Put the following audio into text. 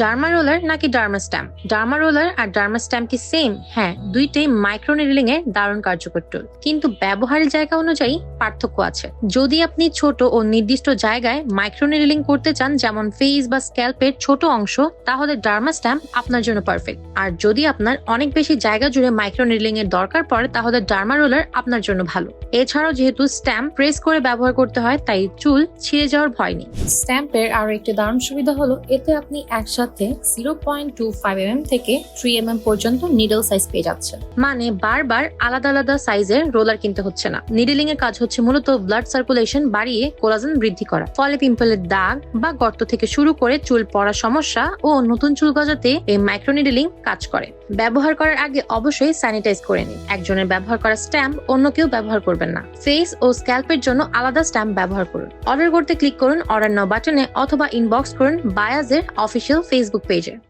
Derma roller নাকি derma stamp derma roller আর derma stamp কি সেম হ্যাঁ দুইটাই মাইক্রো নিডলিং এর দারুণ কার্যকর টুল কিন্তু ব্যবহারের জায়গা অনুযায়ী পার্থক্য আছে। যদি আপনি ছোট ও নির্দিষ্ট জায়গায় মাইক্রো নিডলিং করতে চান, যেমন ফেস বা স্ক্যাল্পের ছোট অংশ, তাহলে ডার্মা স্ট্যাম্প আপনার জন্য পারফেক্ট আর যদি আপনার অনেক বেশি জায়গা জুড়ে মাইক্রো নিডলিং এর দরকার পড়ে, তাহলে ডার্মা রোলার আপনার জন্য ভালো। এছাড়াও যেহেতু স্ট্যাম্প প্রেস করে ব্যবহার করতে হয়, তাই চুল ছিঁড়ে যাওয়ার ভয় নেই। স্ট্যাম্পের আরও একটি দারুণ সুবিধা হলো, এতে আপনি একসাথে zero point two five M থেকে থ্রি এম এম পর্যন্ত নিডল সাইজ পেয়ে যাচ্ছে। মানে বারবার আলাদা আলাদা সাইজের রোলার কিনতে হচ্ছে না। নিডলিং এর কাজ হচ্ছে মূলত ব্লাড সার্কুলেশন বাড়িয়ে কোলাজেন বৃদ্ধি করা। ফলে পিম্পলের দাগ বা গর্ত থেকে শুরু করে চুল পড়া সমস্যা ও নতুন চুল গজাতে এই মাইক্রো নিডলিং কাজ করে। ব্যবহার করার আগে অবশ্যই স্যানিটাইজ করে নিন। একজনের ব্যবহার করা স্ট্যাম্প অন্য কেউ ব্যবহার করবেন না। ফেস ও স্ক্যাল্পের জন্য আলাদা স্ট্যাম্প ব্যবহার করুন। অর্ডার করতে ক্লিক করুন অর্ডার নাও বাটনে অথবা ইনবক্স করুন বায়াজের অফিসিয়াল ফেসবুক পেজে